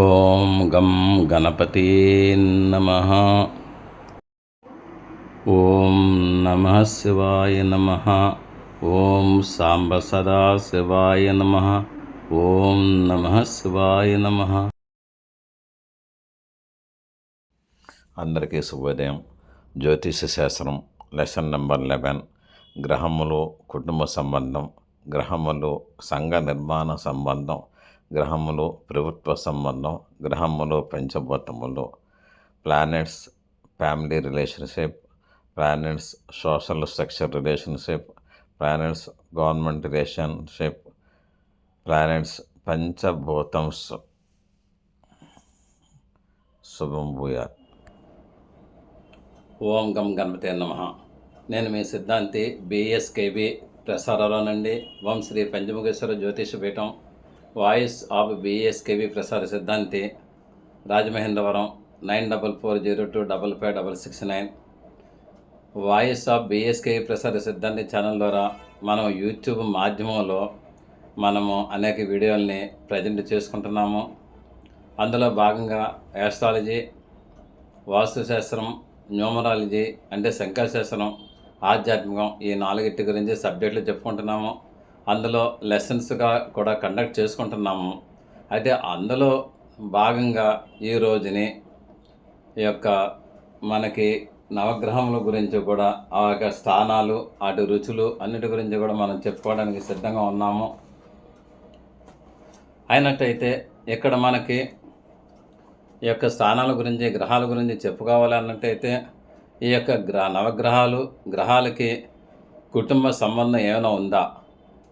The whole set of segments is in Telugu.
ఓం గం గణపతి నమ. ఓం నమ శివాయ నమ. ఓం సాంబ సదా శివాయ నమ. ఓం నమ శివాయ నమ. అందరికీ శుభోదయం. జ్యోతిష శాస్త్రం లెసన్ నెంబర్ లెవెన్. గ్రహములు కుటుంబ సంబంధం గ్రహములు సంఘ నిర్మాణ సంబంధం గ్రహములు ప్రభుత్వ సంబంధం గ్రహములు పంచభూతములు planets family relationship planets social structure relationship planets government relationship planets పంచభూతమ్స్ శుభం భూయాత్. ఓం గం గణపతి నమ. నేను మీ సిద్ధాంతి బిఎస్కేబి ప్రసారాల నుండి. ఓం శ్రీ పంచముఖేశ్వర జ్యోతిష పీఠం వాయిస్ ఆఫ్ బిఎస్కేబి ప్రసార సిద్ధాంతి Rajamahendravaram nine double four zero two double five double six nine. Voice of BSKV ప్రసార సిద్ధాంతి ఛానల్ ద్వారా మనం యూట్యూబ్ మాధ్యమంలో మనము అనేక వీడియోల్ని ప్రజెంట్ చేసుకుంటున్నాము. అందులో భాగంగా యాస్ట్రాలజీ వాస్తుశాస్త్రం న్యూమరాలజీ అంటే శంకరశాస్త్రం ఆధ్యాత్మికం ఈ నాలుగిటి గురించి సబ్జెక్టులు చెప్పుకుంటున్నాము. అందులో లెసన్స్గా కూడా కండక్ట్ చేసుకుంటున్నాము. అయితే అందులో భాగంగా ఈ రోజుని ఈ యొక్క మనకి నవగ్రహముల గురించి కూడా ఆ యొక్క స్థానాలు వాటి రుచులు అన్నిటి గురించి కూడా మనం చెప్పుకోవడానికి సిద్ధంగా ఉన్నాము. అయినట్టయితే ఇక్కడ మనకి ఈ యొక్క స్థానాల గురించి గ్రహాల గురించి చెప్పుకోవాలి అన్నట్టయితే ఈ యొక్క గ్రహ నవగ్రహాలు గ్రహాలకి కుటుంబ సంబంధం ఏమైనా ఉందా?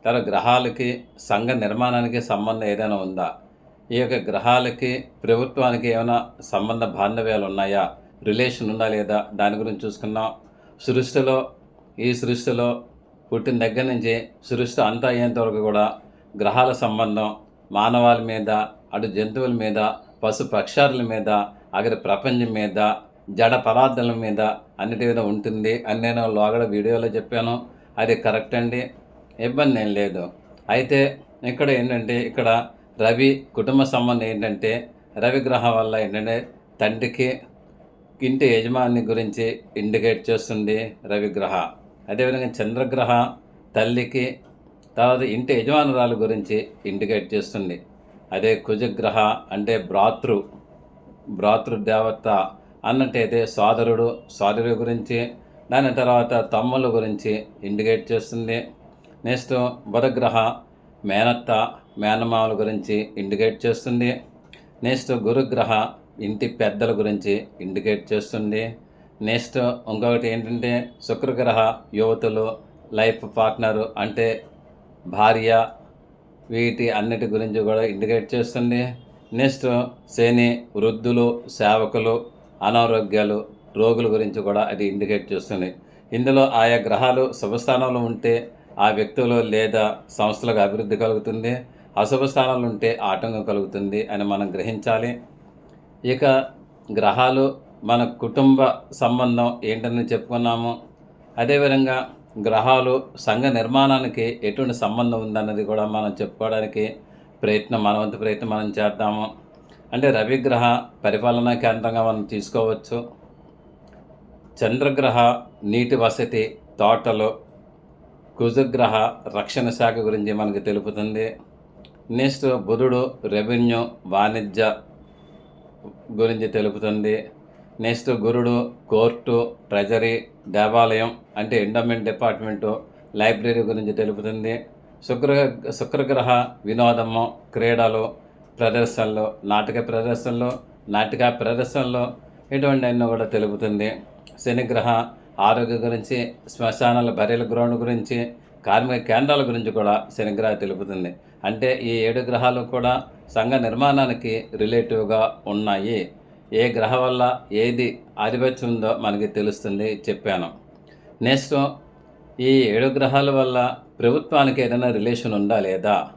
తర్వాత గ్రహాలకి సంఘ నిర్మాణానికి సంబంధం ఏదైనా ఉందా? ఈ యొక్క గ్రహాలకి ప్రభుత్వానికి ఏమైనా సంబంధ బాంధవ్యాలు ఉన్నాయా? రిలేషన్ ఉందా లేదా? దాని గురించి చూసుకున్నాం సృష్టిలో ఈ సృష్టిలో పుట్టిన దగ్గర నుంచి సృష్టి అంతా అయ్యేంత వరకు కూడా గ్రహాల సంబంధం మానవాళి మీద అటు జంతువుల మీద పశు పక్షాదుల మీద అగరి ప్రపంచం మీద జడ పదార్థాల మీద అన్నిటి మీద ఉంటుంది అని నేను లోగడ వీడియోలో చెప్పాను. అది కరెక్ట్ అండి. ఇబ్బంది ఏం లేదు. అయితే ఇక్కడ ఏంటంటే ఇక్కడ రవి కుటుంబ సంబంధం ఏంటంటే రవి గ్రహం వల్ల ఏంటంటే తండ్రికి ఇంటి యజమాని గురించి ఇండికేట్ చేస్తుంది రవిగ్రహ అదేవిధంగా చంద్రగ్రహ తల్లికి తర్వాత ఇంటి యజమానురాలు గురించి ఇండికేట్ చేస్తుంది. అదే కుజగ్రహ అంటే భ్రాతృ భ్రాతృదేవత అన్నట్టయితే సోదరుడు సోదరుడి గురించి దాని తర్వాత తమ్ముల గురించి ఇండికేట్ చేస్తుంది. నెక్స్ట్ బుధగ్రహ మేనత్త మేనమామల గురించి ఇండికేట్ చేస్తుంది. నెక్స్ట్ గురుగ్రహ ఇంటి పెద్దల గురించి ఇండికేట్ చేస్తుంది. నెక్స్ట్ ఇంకొకటి ఏంటంటే శుక్రగ్రహ యువతులు లైఫ్ పార్ట్నరు అంటే భార్య వీటి అన్నిటి గురించి కూడా ఇండికేట్ చేస్తుంది. నెక్స్ట్ శని వృద్ధులు సేవకులు అనారోగ్యాలు రోగుల గురించి కూడా అది ఇండికేట్ చేస్తుంది. ఇందులో ఆయా గ్రహాలు శుభస్థానంలో ఉంటే ఆ వ్యక్తులు లేదా సంస్థలకు అభివృద్ధి కలుగుతుంది అశుభ స్థానాలు ఉంటే ఆటంకం కలుగుతుంది అని మనం గ్రహించాలి. ఇక గ్రహాలు మన కుటుంబ సంబంధం ఏంటని చెప్పుకున్నాము. అదేవిధంగా గ్రహాలు సంఘ నిర్మాణానికి ఎటువంటి సంబంధం ఉందన్నది కూడా మనం చెప్పుకోవడానికి ప్రయత్నం మనవంతు ప్రయత్నం మనం చేద్దాము. అంటే రవిగ్రహ పరిపాలనా కేంద్రంగా మనం తీసుకోవచ్చు. చంద్రగ్రహ నీటి వసతి తోటలు కుజగ్రహ రక్షణ శాఖ గురించి మనకు తెలుపుతుంది. నెక్స్ట్ బుధుడు రెవెన్యూ వాణిజ్య గురించి తెలుపుతుంది. నెక్స్ట్ గురుడు కోర్టు ట్రెజరీ దేవాలయం అంటే ఎండోమెంట్ డిపార్ట్మెంటు లైబ్రరీ గురించి తెలుపుతుంది. శుక్ర శుక్రగ్రహ వినోదము క్రీడలు ప్రదర్శనలు నాటక ప్రదర్శనలు నాటిక ప్రదర్శనలు ఇటువంటి అన్నీ కూడా తెలుపుతుంది. శనిగ్రహ ఆరోగ్య గురించి శ్మశానాల బర్రెల గ్రౌండ్ గురించి కార్మిక కేంద్రాల గురించి కూడా శనిగ్రహ తెలుపుతుంది. అంటే ఈ ఏడు గ్రహాలు కూడా సంఘ నిర్మాణానికి రిలేటివ్గా ఉన్నాయి. ఏ గ్రహం వల్ల ఏది ఆధిపత్యం ఉందో మనకి తెలుస్తుంది చెప్పాను. నెక్స్ట్ ఈ ఏడు గ్రహాల వల్ల ప్రభుత్వానికి ఏదైనా రిలేషన్ ఉందా లేదా?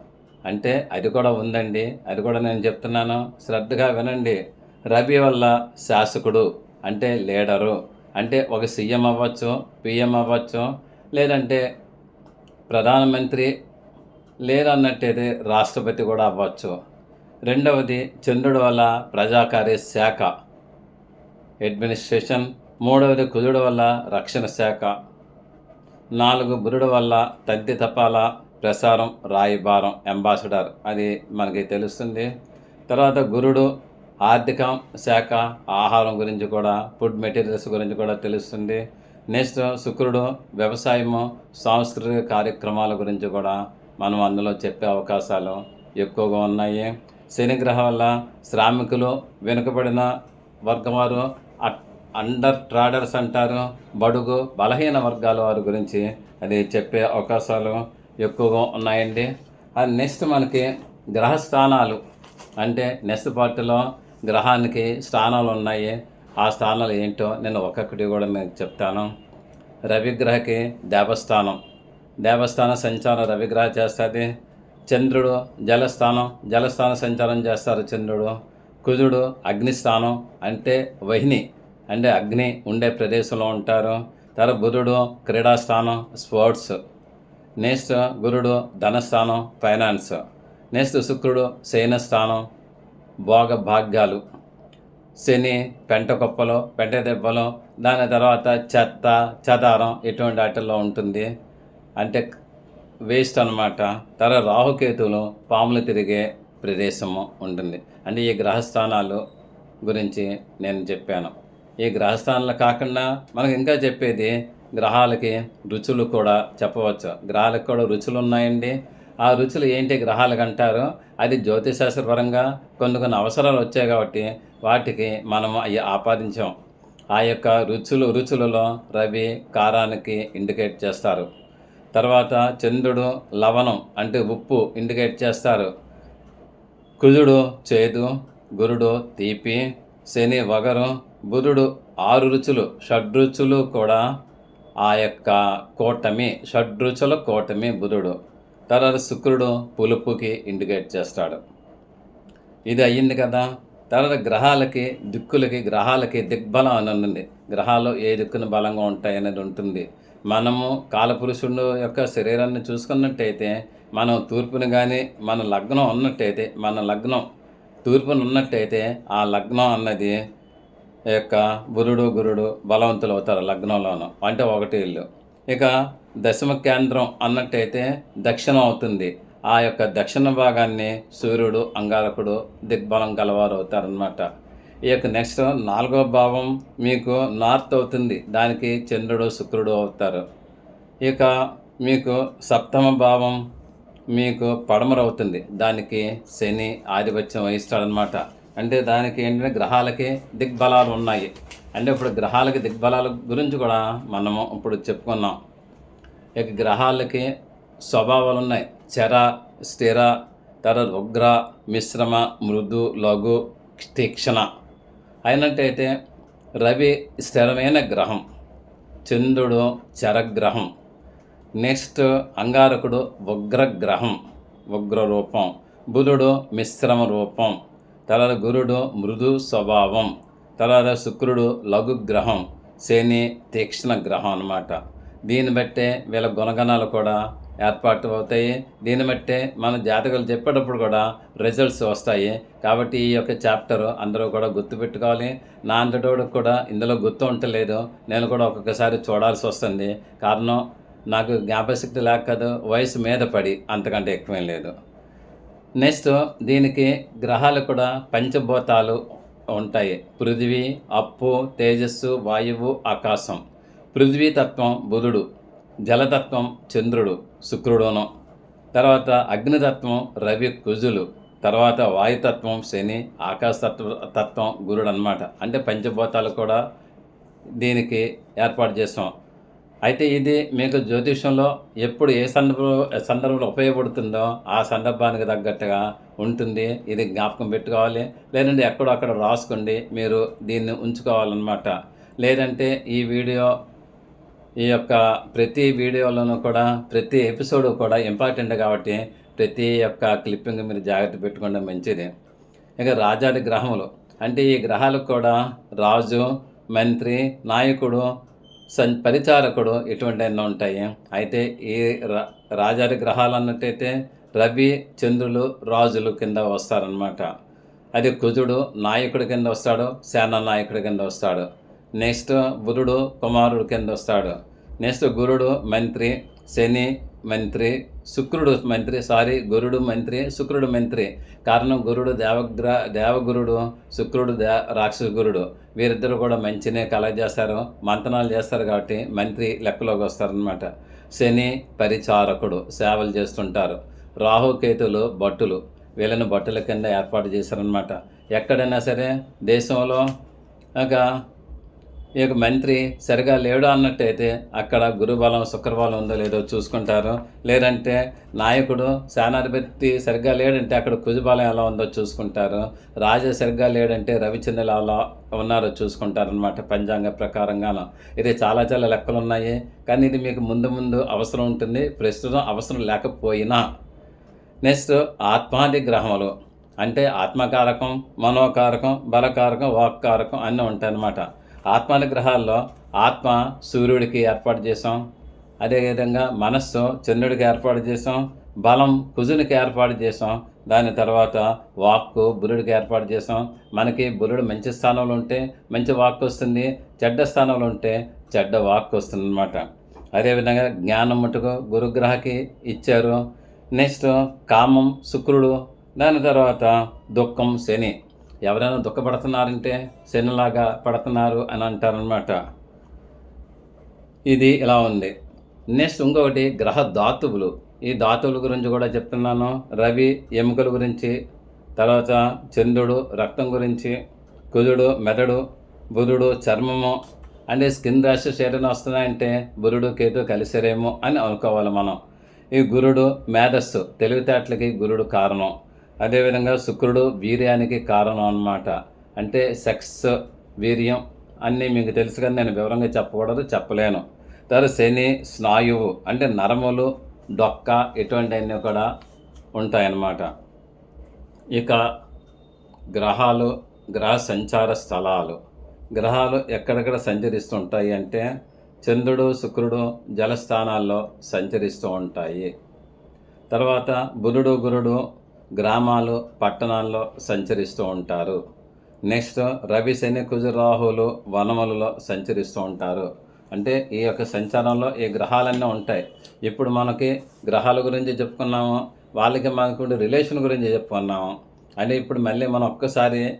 అంటే అది కూడా ఉందండి. అది కూడా నేను చెప్తున్నాను. శ్రద్ధగా వినండి. రవి వల్ల శాసకుడు అంటే లీడరు. అంటే ఒక సీఎం అవ్వచ్చు పిఎం అవ్వచ్చు లేదంటే ప్రధానమంత్రి లేదన్నట్టయితే రాష్ట్రపతి కూడా అవ్వచ్చు. రెండవది చంద్రుడి వల్ల ప్రజాకార్య శాఖ అడ్మినిస్ట్రేషన్. మూడవది కుజుడు వల్ల రక్షణ శాఖ. నాలుగు బురుడు వల్ల తద్ది తపాల ప్రసారం రాయిభారం అంబాసిడర్. అది మనకి తెలుస్తుంది. తర్వాత గురుడు ఆర్థిక శాఖ ఆహారం గురించి కూడా ఫుడ్ మెటీరియల్స్ గురించి కూడా తెలుస్తుంది. నెక్స్ట్ శుక్రుడు వ్యవసాయము సాంస్కృతిక కార్యక్రమాల గురించి కూడా మనం అందులో చెప్పే అవకాశాలు ఎక్కువగా ఉన్నాయి. శనిగ్రహం వల్ల శ్రామికులు వెనుకబడిన వర్గం వారు అండర్ ట్రాడర్స్ అంటారు. బడుగు బలహీన వర్గాల వారి గురించి అది చెప్పే అవకాశాలు ఎక్కువగా ఉన్నాయండి. నెక్స్ట్ మనకి గ్రహస్థానాలు. అంటే నెక్స్ట్ పార్టీలో గ్రహానికి స్థానాలు ఉన్నాయి. ఆ స్థానాలు ఏంటో నేను ఒక్కొక్కటి కూడా మీకు చెప్తాను. రవిగ్రహకి దేవస్థానం. దేవస్థాన సంచారం రవిగ్రహ చేస్తుంది. చంద్రుడు జలస్థానం జలస్థాన సంచారం చేస్తారు చంద్రుడు. కుజుడు అగ్నిస్థానం అంటే వహిని అంటే అగ్ని ఉండే ప్రదేశంలో ఉంటారు. తర్వాత బుధుడు క్రీడాస్థానం స్పోర్ట్స్. నెక్స్ట్ గురుడు ధనస్థానం ఫైనాన్స్. నెక్స్ట్ శుక్రుడు శయనస్థానం భోగ భాగ్యాలు శని పెంట కుప్పలు పెంట దెబ్బలు దాని తర్వాత చెత్త చెదారం ఇటువంటి వాటిల్లో ఉంటుంది. అంటే వేస్ట్ అనమాట తర్వాత రాహుకేతువులు పాములు తిరిగే ప్రదేశము ఉంటుంది. అంటే ఈ గ్రహస్థానాలు గురించి నేను చెప్పాను. ఈ గ్రహస్థానాలు కాకుండా మనకు ఇంకా చెప్పేది గ్రహాలకి రుచులు కూడా చెప్పవచ్చు. గ్రహాలకు కూడా రుచులు ఉన్నాయండి. ఆ రుచులు ఏంటి గ్రహాలకు అంటారు? అది జ్యోతిశాస్త్రపరంగా కొన్ని కొన్ని అవసరాలు వచ్చాయి కాబట్టి వాటికి మనం అవి ఆపాదించాం. ఆ యొక్క రుచులు రుచులలో రవి కారానికి ఇండికేట్ చేస్తారు. తర్వాత చంద్రుడు లవణం అంటే ఉప్పు ఇండికేట్ చేస్తారు. కుజుడు చేదు గురుడు తీపి శని వగరు బుధుడు ఆరు రుచులు షడ్రుచులు కూడా ఆ యొక్క కూటమి షడ్రుచుల కూటమి బుధుడు. తర్వాత శుక్రుడు పులుపుకి ఇండికేట్ చేస్తాడు. ఇది అయ్యింది కదా. తర్వాత గ్రహాలకి దిక్కులకి గ్రహాలకి దిగ్బలం అని ఉంది గ్రహాలు ఏ దిక్కున బలంగా ఉంటాయి అనేది ఉంటుంది. మనము కాలపురుషుడు యొక్క శరీరాన్ని చూసుకున్నట్టయితే మనం తూర్పును కానీ మన లగ్నం ఉన్నట్టయితే మన లగ్నం తూర్పున ఉన్నట్టయితే ఆ లగ్నం అన్నది యొక్క బురుడు గురుడు బలవంతులు అవుతారు లగ్నంలోనూ. అంటే ఒకటి ఇల్లు. ఇక దశమ కేంద్రం అన్నట్టయితే దక్షిణం అవుతుంది ఆ యొక్క దక్షిణ భాగాన్ని సూర్యుడు అంగారకుడు దిగ్బలం గలవారు అవుతారనమాట ఈ యొక్క నెక్స్ట్ నాలుగో భావం మీకు నార్త్ అవుతుంది. దానికి చంద్రుడు శుక్రుడు అవుతారు. ఇక మీకు సప్తమ భావం మీకు పడమర అవుతుంది. దానికి శని ఆధిపత్యం వహిస్తాడనమాట అంటే దానికి ఏంటంటే గ్రహాలకి దిగ్బలాలు ఉన్నాయి అంటే ఇప్పుడు గ్రహాలకి దిగ్బలాల గురించి కూడా మనము ఇప్పుడు చెప్పుకున్నాం. ఇక గ్రహాలకి స్వభావాలు ఉన్నాయి. చర స్థిర తర్వాత ఉగ్ర మిశ్రమ మృదు లఘు తీక్షణ. అయినట్టయితే రవి స్థిరమైన గ్రహం. చంద్రుడు చరగ్రహం. నెక్స్ట్ అంగారకుడు ఉగ్రగ్రహం ఉగ్ర రూపం బుధుడు మిశ్రమ రూపం. తర్వాత గురుడు మృదు స్వభావం. తర్వాత శుక్రుడు లఘు గ్రహం శని తీక్షణ గ్రహం అన్నమాట. దీన్ని బట్టే వీళ్ళ గుణగణాలు కూడా ఏర్పాటు అవుతాయి. దీన్ని బట్టే మన జాతకాలు చెప్పేటప్పుడు కూడా రిజల్ట్స్ వస్తాయి. కాబట్టి ఈ యొక్క చాప్టర్ అందరూ కూడా గుర్తుపెట్టుకోవాలి నా అంతటోడు కూడా ఇందులో గుర్తు ఉండలేదు నేను కూడా ఒక్కొక్కసారి చూడాల్సి వస్తుంది. కారణం నాకు జ్ఞాపశక్తి లేక వయసు మీద పడి అంతకంటే ఎక్కువేం లేదు. నెక్స్ట్ దీనికి గ్రహాలు కూడా పంచభూతాలు ఉంటాయి. పృథివీ అప్పు తేజస్సు వాయువు ఆకాశం. పృథ్వీ తత్వం బుధుడు జలతత్వం చంద్రుడు శుక్రుడును. తర్వాత అగ్నితత్వం రవి కుజులు. తర్వాత వాయుతత్వం శని ఆకాశతత్వ తత్వం గురుడు అనమాట అంటే పంచభూతాలు కూడా దీనికి ఏర్పాటు చేస్తాం అయితే ఇది మీకు జ్యోతిషంలో ఎప్పుడు ఏ సందర్భ సందర్భంలో ఉపయోగపడుతుందో ఆ సందర్భానికి తగ్గట్టుగా ఉంటుంది. ఇది జ్ఞాపకం పెట్టుకోవాలి. లేదంటే ఎక్కడో అక్కడ రాసుకోండి. మీరు దీన్ని ఉంచుకోవాలన్నమాట. లేదంటే ఈ వీడియో ఈ యొక్క ప్రతి వీడియోలోనూ కూడా ప్రతి ఎపిసోడ్ కూడా ఇంపార్టెంట్ కాబట్టి ప్రతి యొక్క క్లిప్పింగ్ మీరు జాగ్రత్త పెట్టుకోవడం మంచిది. ఇక రాజాది గ్రహములు. అంటే ఈ గ్రహాలకు కూడా రాజు మంత్రి నాయకుడు సం పరిచారకుడు ఇటువంటి ఎన్నో ఉంటాయి? అయితే ఈ రా గ్రహాలు అన్నట్టయితే రవి చంద్రులు రాజులు కింద వస్తారనమాట అది కుజుడు నాయకుడి కింద వస్తాడు సేనా నాయకుడి కింద వస్తాడు. నెక్స్ట్ బుధుడు కుమారుడు కింద వస్తాడు. నెక్స్ట్ గురుడు మంత్రి శని మంత్రి శుక్రుడు మంత్రి సారీ గురుడు మంత్రి శుక్రుడు మంత్రి. కారణం గురుడు దేవగ్ర దేవగురుడు శుక్రుడు దే రాక్షస గురుడు. వీరిద్దరు కూడా మంచినే కలగజేస్తారు మంతనాలు చేస్తారు కాబట్టి మంత్రి లెక్కలోకి వస్తారనమాట శని పరిచారకుడు సేవలు చేస్తుంటారు. రాహుకేతులు భట్టులు వీళ్ళని భట్టుల కింద ఏర్పాటు చేశారనమాట ఎక్కడైనా సరే దేశంలో ఒక మీకు మంత్రి సరిగా లేడు అన్నట్టయితే అక్కడ గురుబలం శుక్రబలం ఉందో లేదో చూసుకుంటారు. లేదంటే నాయకుడు సేనాధిపతి సరిగ్గా లేడంటే అక్కడ కుజబలం ఎలా ఉందో చూసుకుంటారు. రాజా సరిగ్గా లేడంటే రవిచంద్రులు ఎలా ఉన్నారో చూసుకుంటారు అనమాట పంచాంగ ప్రకారంగాను. ఇది చాలా చాలా లెక్కలు ఉన్నాయి కానీ ఇది మీకు ముందు ముందు అవసరం ఉంటుంది. ప్రస్తుతం అవసరం లేకపోయినా. నెక్స్ట్ ఆత్మాది గ్రహములు. అంటే ఆత్మకారకం మనోకారకం బలకారకం వాక్కారకం అన్నీ ఉంటాయన్నమాట. ఆత్మాది గ్రహాల్లో ఆత్మ సూర్యుడికి ఏర్పాటు చేసాం అదేవిధంగా మనస్సు చంద్రుడికి ఏర్పాటు చేసాం బలం కుజునికి ఏర్పాటు చేసాం దాని తర్వాత వాక్కు బురుడికి ఏర్పాటు చేసాం మనకి బురుడు మంచి స్థానంలో ఉంటే మంచి వాక్ వస్తుంది. చెడ్డ స్థానంలో ఉంటే చెడ్డ వాక్ వస్తుంది అనమాట అదేవిధంగా జ్ఞానం మటుకు గురుగ్రహకి ఇచ్చారు. నెక్స్ట్ కామం శుక్రుడు. దాని తర్వాత దుఃఖం శని. ఎవరైనా దుఃఖపడుతున్నారంటే శనిలాగా పడుతున్నారు అని అంటారనమాట ఇది ఇలా ఉంది. నెక్స్ట్ ఇంకొకటి గ్రహ ధాతువులు. ఈ ధాతువుల గురించి కూడా చెప్తున్నాను. రవి ఎముకల గురించి తర్వాత చంద్రుడు రక్తం గురించి కుజుడు మెదడు బుధుడు చర్మము అంటే స్కిన్ ర్యాష్ శరీరం వస్తున్నాయంటే బురుడు కేతు కలిసిరేమో అని అనుకోవాలి మనం. ఈ గురుడు మేధస్సు తెలివితేటలకి గురుడు కారణం. అదేవిధంగా శుక్రుడు వీర్యానికి కారణం అన్నమాట. అంటే సెక్స్ వీర్యం అన్నీ మీకు తెలుసు కానీ నేను వివరంగా చెప్పకూడదు చెప్పలేను. తర్వాత శని స్నాయువు అంటే నరములు డొక్క ఇటువంటివన్నీ కూడా ఉంటాయన్నమాట. ఇక గ్రహాలు గ్రహ సంచార స్థలాలు. గ్రహాలు ఎక్కడెక్కడ సంచరిస్తుంటాయి అంటే చంద్రుడు శుక్రుడు జలస్థానాల్లో సంచరిస్తూ ఉంటాయి. తర్వాత బుధుడు గురుడు గ్రామాలు పట్టణాల్లో సంచరిస్తూ ఉంటారు. నెక్స్ట్ రవి శని కుజు రాహులు వనములలో సంచరిస్తూ ఉంటారు. అంటే ఈ యొక్క సంచారంలో ఈ గ్రహాలన్నీ ఉంటాయి. ఇప్పుడు మనకి గ్రహాల గురించి చెప్పుకున్నాము వాళ్ళకి మనకు రిలేషన్ గురించి చెప్పుకున్నాము. అంటే ఇప్పుడు మళ్ళీ మనం ఒక్కసారి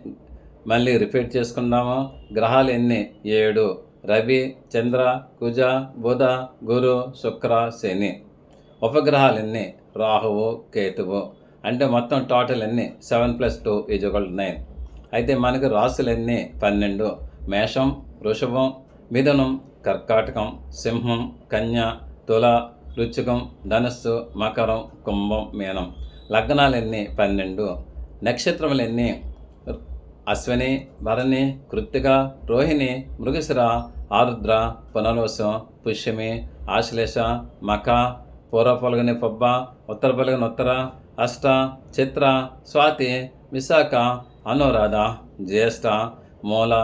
మళ్ళీ రిపీట్ చేసుకుందాము. గ్రహాలు ఎన్ని? ఏడు. రవి చంద్ర కుజ బుధ గురు శుక్ర శని. ఉపగ్రహాలు ఎన్ని? రాహువు కేతువు. అంటే మొత్తం టోటల్ అన్నీ సెవెన్ ప్లస్ టూ ఈజ్ ఒకళ్ళు నైన్ అయితే మనకు రాసులన్నీ పన్నెండు. మేషం వృషభం మిథునం కర్కాటకం సింహం కన్య తుల రుచికం ధనస్సు మకరం కుంభం మీనం. లగ్నాలన్నీ పన్నెండు. నక్షత్రములన్నీ అశ్విని భరణి కృత్తిక రోహిణి మృగశిర ఆరుద్ర పునర్వసం పుష్యమి ఆశ్లేష మఖ పూర్వ పొలగని పొబ్బ ఉత్తర పొలగని ఉత్తర అష్ట చిత్ర స్వాతి విశాఖ అనురాధ జ్యేష్ఠ మూల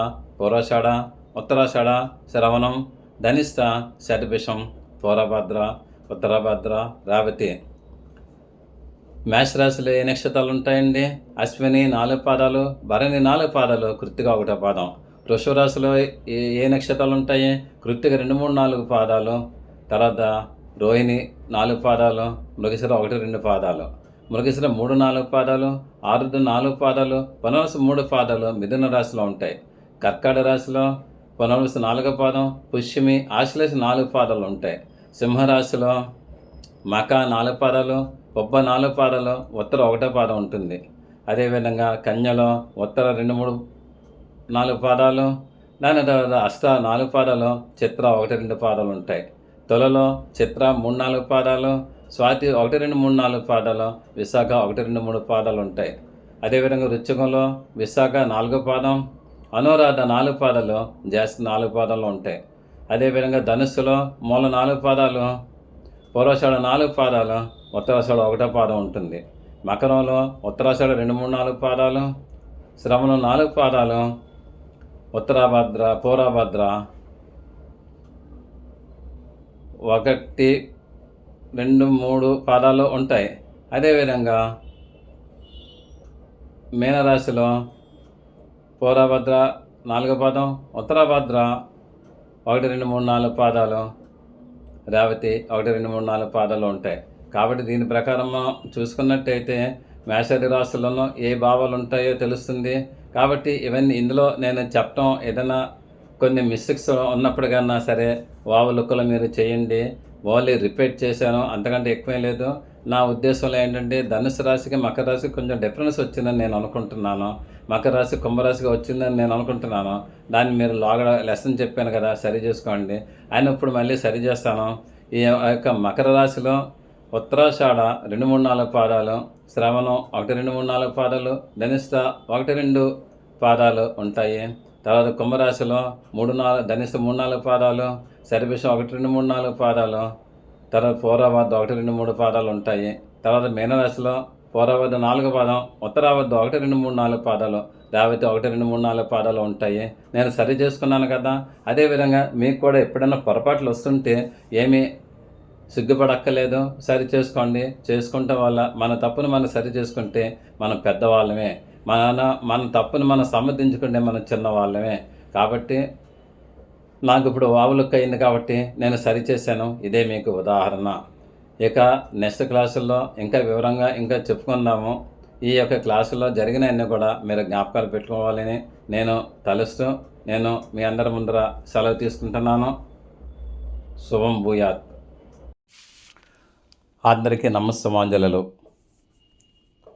పూర్వషడ ఉత్తరాషాఢ శ్రవణం ధనిష్ట శతభిషం పూర్వభద్ర ఉత్తరభద్ర రావతి. మేష ఏ నక్షత్రాలు ఉంటాయండి అశ్విని నాలుగు పాదాలు భరణి నాలుగు పాదాలు కృత్తిగా ఒకటో పాదం. వృషభరాశిలో ఏ ఏ నక్షత్రాలు ఉంటాయి కృత్తిక రెండు మూడు నాలుగు పాదాలు తర్వాత రోహిణి నాలుగు పాదాలు మృగశిర ఒకటి రెండు పాదాలు. మృగశిర మూడు నాలుగు పాదాలు ఆరుద్ర నాలుగు పాదాలు పునర్వసు మూడు పాదాలు మిథున రాశిలో ఉంటాయి. కర్కాడ రాశిలో పునర్వసు నాలుగో పాదం పుష్యమి ఆశ్లేష నాలుగు పాదాలు ఉంటాయి. సింహరాశిలో మక నాలుగు పాదాలు పొబ్బ నాలుగు పాదాలు ఉత్తర ఒకటో పాదం ఉంటుంది. అదేవిధంగా కన్యలో ఉత్తర రెండు మూడు నాలుగు పాదాలు దాని తర్వాత అష్ట నాలుగు పాదాలు చిత్ర ఒకటి రెండు పాదాలు ఉంటాయి. తొలలో చిత్ర మూడు నాలుగు పాదాలు స్వాతి ఒకటి రెండు మూడు నాలుగు పాదాలు విశాఖ ఒకటి రెండు మూడు పాదాలు ఉంటాయి. అదేవిధంగా రుచికంలో విశాఖ నాలుగో పాదం అనురాధ నాలుగు పాదాలు జాస్తి నాలుగు పాదాలు ఉంటాయి. అదేవిధంగా ధనుస్సులో మూల నాలుగు పాదాలు పూర్వాషాఢ నాలుగు పాదాలు ఉత్తరాషాఢ ఒకటో పాదం ఉంటుంది. మకరంలో ఉత్తరాషాఢ రెండు మూడు నాలుగు పాదాలు శ్రవణం నాలుగు పాదాలు ఉత్తరాభద్ర పూర్వభద్ర ఒకటి రెండు మూడు పాదాలు ఉంటాయి. అదేవిధంగా మీనరాశిలో పూర్వభద్ర నాలుగో పాదం ఉత్తరాభద్ర ఒకటి రెండు మూడు నాలుగు పాదాలు రేవతి ఒకటి రెండు మూడు నాలుగు పాదాలు ఉంటాయి. కాబట్టి దీని ప్రకారం చూసుకున్నట్టయితే మేషాది రాశులలో ఏ భావాలు ఉంటాయో తెలుస్తుంది. కాబట్టి ఇవన్నీ ఇందులో నేను చెప్పడం ఏదైనా కొన్ని మిస్టేక్స్ ఉన్నప్పుడు కన్నా సరే వావలుక్కలు మీరు చేయండి. ఓన్లీ రిపీట్ చేశాను అంతకంటే ఎక్కువేం లేదు. నా ఉద్దేశంలో ఏంటంటే ధనుసు రాశికి మకర రాశికి కొంచెం డిఫరెన్స్ వచ్చిందని నేను అనుకుంటున్నాను. మకర రాశి కుంభరాశిగా వచ్చిందని నేను అనుకుంటున్నాను. దాన్ని మీరు లోగడ లెసన్ చెప్పాను కదా సరి చేసుకోండి. ఆయన ఇప్పుడు మళ్ళీ సరి చేస్తాను. ఈ యొక్క మకర రాశిలో ఉత్తరాషాఢ రెండు మూడు నాలుగు పాదాలు శ్రవణం ఒకటి రెండు మూడు నాలుగు పాదాలు ధనిష్ట ఒకటి రెండు పాదాలు ఉంటాయి. తర్వాత కుంభరాశిలో మూడు నాలుగు ధనిష్ట మూడు నాలుగు పాదాలు సరిభిషం ఒకటి రెండు మూడు నాలుగు పాదాలు తర్వాత పూర్వవద్ద ఒకటి రెండు మూడు పాదాలు ఉంటాయి. తర్వాత మీనరాశిలో పూర్వవద్ద నాలుగు పాదం ఉత్తరావద్ద ఒకటి రెండు మూడు నాలుగు పాదాలు రావతి ఒకటి రెండు మూడు నాలుగు పాదాలు ఉంటాయి. నేను సరి చేసుకున్నాను కదా. అదేవిధంగా మీకు కూడా ఎప్పుడైనా పొరపాట్లు వస్తుంటే ఏమీ సిగ్గుపడక్కలేదు సరి చేసుకోండి. చేసుకుంటే వల్ల మన తప్పును మనం సరి చేసుకుంటే మనం పెద్దవాళ్ళమే. మన మన తప్పుని మనం సమర్థించుకుంటే మనం చిన్నవాళ్ళమే కాబట్టి నాకు ఇప్పుడు వావులుక్ అయింది కాబట్టి నేను సరిచేశాను ఇదే మీకు ఉదాహరణ. ఇక నెక్స్ట్ క్లాసుల్లో ఇంకా వివరంగా ఇంకా చెప్పుకుందాము. ఈ యొక్క క్లాసులో జరిగినవన్నీ కూడా మీరు జ్ఞాపకాలు పెట్టుకోవాలని నేను తలుస్తూ నేను మీ అందరి ముందర సెలవు తీసుకుంటున్నాను. శుభం భూయాత్. అందరికీ నమస్తమాంజలు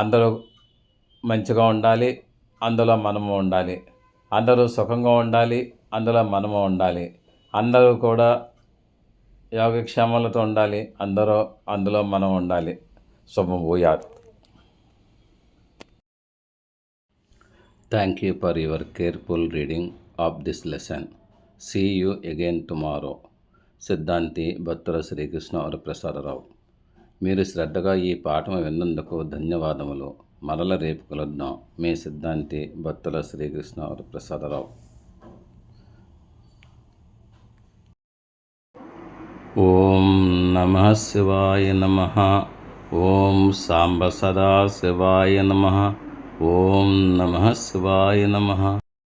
అందరూ మంచిగా ఉండాలి అందులో మనము ఉండాలి. అందరూ సుఖంగా ఉండాలి అందులో మనము ఉండాలి. అందరూ కూడా యోగక్షేమాలతో ఉండాలి అందరూ అందులో మనం ఉండాలి. శుభం భూయాత్. Thank you for your careful reading of this lesson see you again tomorrow సిద్ధాంతి భక్తుల శ్రీకృష్ణ వరప్రసాదరావు మీరు శ్రద్ధగా ఈ పాఠం విన్నందుకు ధన్యవాదములు. మరల రేపు కలుద్దాం. మీ సిద్ధాంతి భక్తుల శ్రీకృష్ణ ప్రసాదరావు. ఓం నమ శివాయ నమ. ఓం సాంబ సదా శివాయ నమ. ఓం నమ శివాయ నమ.